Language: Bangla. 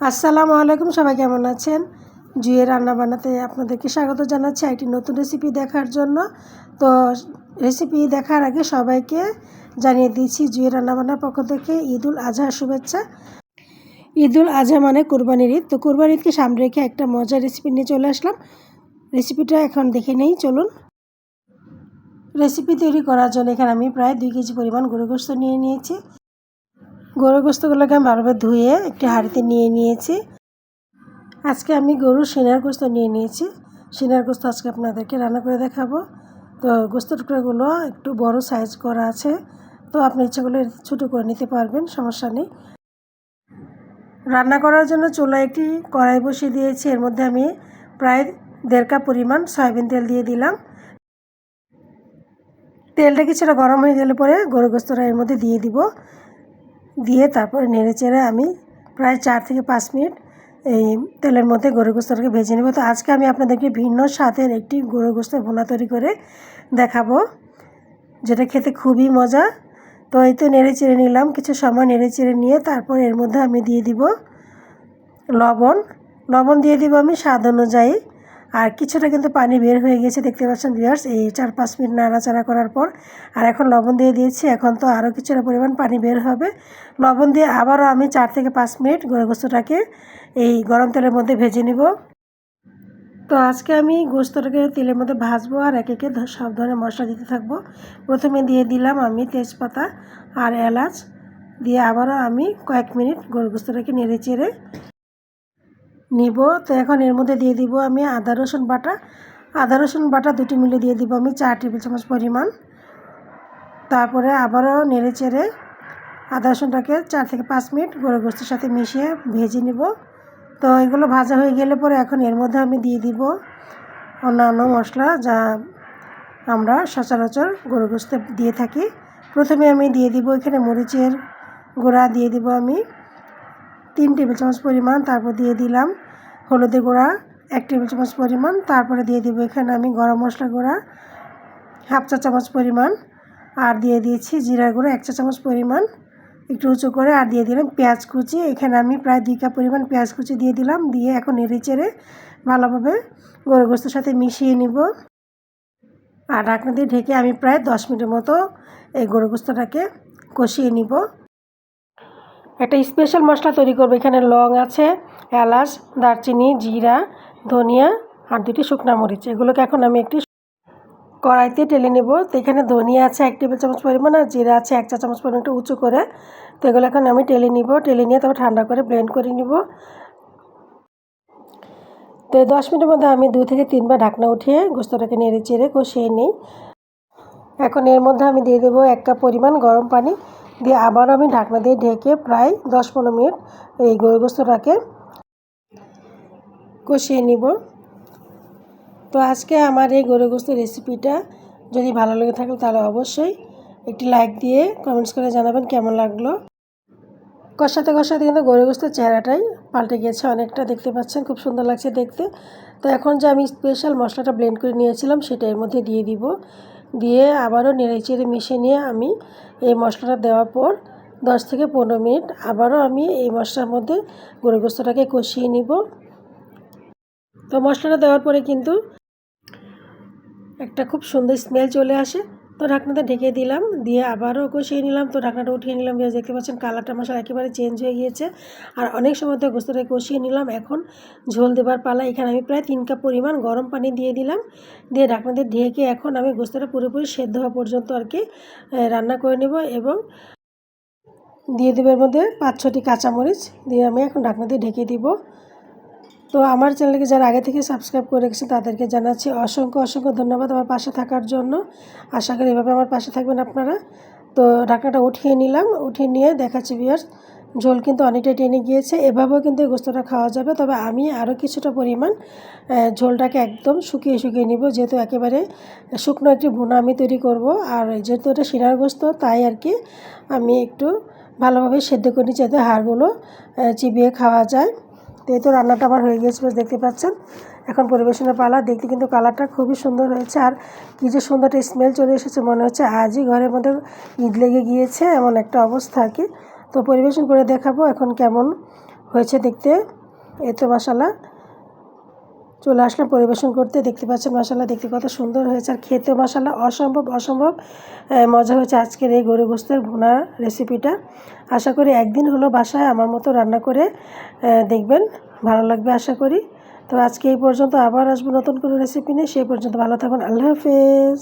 আসসালামু আলাইকুম, সবাই কেমন আছেন? জুয়ের রান্না বানাতে আপনাদেরকে স্বাগত জানাচ্ছি একটি নতুন রেসিপি দেখার জন্য। তো রেসিপি দেখার আগে সবাইকে জানিয়ে দিচ্ছি জুয়ে রান্না রান্নাবান্নার পক্ষ থেকে ঈদুল আজহার শুভেচ্ছা। ঈদুল আজহা মানে কোরবানির ঈদ। তো কোরবানির ঈদকে সামনে রেখে একটা মজার রেসিপি নিয়ে চলে আসলাম। রেসিপিটা এখন দেখে নেই, চলুন। রেসিপি তৈরি করার জন্য এখানে আমি প্রায় দুই কেজি পরিমাণ গরু গোস্ত নিয়ে নিয়েছি। গরু গোস্তগুলোকে আমি ভালোভাবে ধুয়ে একটি হাঁড়িতে নিয়ে নিয়েছি। আজকে আমি গরুর সিনার গোস্ত নিয়ে নিয়েছি। সিনার গোস্ত আজকে আপনাদেরকে রান্না করে দেখাবো। তো গোস্ত টুকরাগুলো একটু বড় সাইজ করা আছে। তো আপনি ইচ্ছা করলে ছোটো করে নিতে পারবেন, সমস্যা নেই। রান্না করার জন্য চুলায় একটি কড়াই বসিয়ে দিয়েছি। এর মধ্যে আমি প্রায় দেড় কাপ পরিমাণ সয়াবিন তেল দিয়ে দিলাম। তেলটা কিছুটা গরম হয়ে গেলে পরে গরু গোস্তটা এর মধ্যে দিয়ে দিব। দিয়ে তারপরে নেড়ে চেড়ে আমি প্রায় চার থেকে পাঁচ মিনিট এই তেলের মধ্যে গরু গোস্তটাকে ভেজে নেব। তো আজকে আমি আপনাদেরকে ভিন্ন স্বাদের একটি গরু গোস্ত ভুনা তৈরি করে দেখাবো, যেটা খেতে খুবই মজা। তো এই তো নেড়ে চেড়ে নিলাম, কিছু সময় নেড়ে চেড়ে নিয়ে তারপর এর মধ্যে আমি দিয়ে দিব লবণ। লবণ দিয়ে দিব আমি স্বাদ অনুযায়ী। আর কিছুটা কিন্তু পানি বের হয়ে গেছে, দেখতে পাচ্ছেন ভিউয়ার্স এই চার পাঁচ মিনিট নাড়াচাড়া করার পর। আর এখন লবণ দিয়ে দিয়েছি, এখন তো আরও কিছুটা পরিমাণ পানি বের হবে। লবণ দিয়ে আবারও আমি চার থেকে পাঁচ মিনিট গোস্তটাকে এই গরম তেলের মধ্যে ভেজে নিব। তো আজকে আমি গোস্তটাকে তেলের মধ্যে ভাজবো আর এক একে সব ধরনের মশলা দিতে থাকব। প্রথমে দিয়ে দিলাম আমি তেজপাতা আর এলাচ। দিয়ে আবারও আমি কয়েক মিনিট গোস্তটাকে নেড়ে চেড়ে নিব। তো এখন এর মধ্যে দিয়ে দিব আমি আদা, রসুন বাটা। আদা, রসুন বাটা দুটি মিলে দিয়ে দিব আমি চার টেবিল চামচ পরিমাণ। তারপরে আবারও নেড়ে চেড়ে আদা, রসুনটাকে চার থেকে পাঁচ মিনিট গরু গোস্তের সাথে মিশিয়ে ভেজে নিব। তো এগুলো ভাজা হয়ে গেলে পরে এখন এর মধ্যে আমি দিয়ে দিব অন্যান্য মশলা যা আমরা সচরাচর গরু গোস্তে দিয়ে থাকি। প্রথমে আমি দিয়ে দিব এখানে মরিচের গুঁড়া, দিয়ে দিব আমি তিন টেবিল চামচ পরিমাণ, তারপর দিয়ে দিলাম হলুদের গুঁড়া, এক টেবিল চামচ পরিমাণ, তারপরে দিয়ে দিব এখানে আমি গরম মশলা গুঁড়া, হাফ চা চামচ পরিমাণ, আর দিয়ে দিয়েছি জিরার গুঁড়ো, এক চা চামচ পরিমাণ, একটু উঁচু করে, আর দিয়ে দিলাম পেঁয়াজ কুচি, এখানে আমি প্রায় দুই কাপ পরিমাণ পেঁয়াজ কুচি দিয়ে দিলাম, দিয়ে এখন নেড়ে চেড়ে ভালোভাবে গরু গোস্তের সাথে মিশিয়ে নিব। আর ঢাকনা দিয়ে ঢেকে আমি প্রায় দশ মিনিটের মতো এই গরু গোস্তটাকে কষিয়ে নিব। একটা স্পেশাল মশলা তৈরি করব। এখানে লং আছে, এলাচ, দারচিনি, জিরা, ধনিয়া আর দুটি শুকনা মরিচ। এগুলোকে এখন আমি একটি কড়াইতে টেলে নেব। তো এখানে ধনিয়া আছে এক টেবিল চামচ পরিমাণ আর জিরা আছে এক চা চামচ পরিমাণ একটু উঁচু করে। তো এগুলো এখন আমি টেলে নিব। টেলে নিয়ে তারপর ঠান্ডা করে ব্লেন্ড করে নিব। তো এই দশ মিনিটের মধ্যে আমি দুই থেকে তিনবার ঢাকনা উঠিয়ে গোস্তটাকে নেড়ে চেড়ে কষিয়ে নিই। এখন এর মধ্যে আমি দিয়ে দেবো এক কাপ পরিমাণ গরম পানি। দিয়ে আবারও আমি ঢাকনা দিয়ে ঢেকে প্রায় দশ পনেরো মিনিট এই গোস্তটাকে কষিয়ে নিব। তো আজকে আমার এই গরু গোস্ত রেসিপিটা যদি ভালো লেগে থাকে তাহলে অবশ্যই একটি লাইক দিয়ে কমেন্টস করে জানাবেন কেমন লাগল। কষাতে কষাতে কিন্তু গোস্তের চেহারাটাই পাল্টে গেছে অনেকটা দেখতে পাচ্ছেন, খুব সুন্দর লাগছে দেখতে। তো এখন যে আমি স্পেশাল মশলাটা ব্লেন্ড করে নিয়েছিলাম সেটা এর মধ্যে দিয়ে দিব। দিয়ে আবারও নেড়ে চেড়ে মিশিয়ে নিয়ে আমি এই মশলাটা দেওয়ার পর দশ থেকে পনেরো মিনিট আবারও আমি এই মশলার মধ্যে গরু গোস্তটাকে কষিয়ে নিব। তো মশলাটা দেওয়ার পরে কিন্তু একটা খুব সুন্দর স্মেল চলে আসে। তো ঢাকনাটা ঢেকে দিলাম, দিয়ে আবারও কষিয়ে নিলাম। তো ঢাকনাটা উঠিয়ে নিলাম বিয়ে দেখতে পাচ্ছেন কালারটা মশলা একেবারে চেঞ্জ হয়ে গিয়েছে। আর অনেক সময় তো গোস্তটা কষিয়ে নিলাম, এখন ঝোল দেবার পালা। এখানে আমি প্রায় তিন কাপ পরিমাণ গরম পানি দিয়ে দিলাম, দিয়ে ঢাকনা দিয়ে ঢেকে এখন আমি গোস্তটা পুরোপুরি সেদ্ধ হওয়া পর্যন্ত আর কি রান্না করে নেব এবং দিয়ে দেবের মধ্যে পাঁচ ছটি কাঁচামরিচ, দিয়ে আমি এখন ঢাকনা দিয়ে ঢেকে দিব। তো আমার চ্যানেলকে যারা আগে থেকে সাবস্ক্রাইব করে রেখেছেন, তাদেরকে জানাচ্ছি অসংখ্য অসংখ্য ধন্যবাদ আমার পাশে থাকার জন্য। আশা করি এভাবে আমার পাশে থাকবেন আপনারা। তো ঢাকনাটা উঠিয়ে নিলাম, উঠিয়ে নিয়ে দেখাচ্ছি বিয়ার্স ঝোল কিন্তু অনেকটাই টেনে গিয়েছে, এভাবেও কিন্তু এই গোস্তটা খাওয়া যাবে। তবে আমি আরও কিছুটা পরিমাণ ঝোলটাকে একদম শুকিয়ে শুকিয়ে নিব, যেহেতু একেবারে শুকনো একটি ভুনা আমি তৈরি করব। আর যেহেতু এটা শিরার গোস্ত, তাই আর কি আমি একটু ভালোভাবে সেদ্ধ করে যাতে হাড়গুলো চিবিয়ে খাওয়া যায়। এই তো রান্নাটা আমার হয়ে গিয়েছিল দেখতে পাচ্ছেন। এখন পরিবেশনের পালা, দেখতে কিন্তু কালারটা খুবই সুন্দর হয়েছে। আর কী যে সুন্দর একটা স্মেল চলে এসেছে, মনে হচ্ছে আজই ঘরের মধ্যে ঈদ লেগে গিয়েছে, এমন একটা অবস্থা আর কি। তো পরিবেশন করে দেখাবো এখন কেমন হয়েছে দেখতে। এত তো মশালা চলে আসলাম পরিবেশন করতে। দেখতে পাচ্ছেন মশালা দেখতে কত সুন্দর হয়েছে। আর খেতে মশালা অসম্ভব অসম্ভব মজা হয়েছে আজকের এই গরু গোস্তের ভুনা রেসিপিটা আশা করি একদিন হলো বাসায় আমার মতো রান্না করে দেখবেন, ভালো লাগবে আশা করি। তো আজকে এই পর্যন্ত আবার আসব নতুন কোনো রেসিপি নিয়ে। সেই পর্যন্ত ভালো থাকুন। আল্লাহ হাফেজ।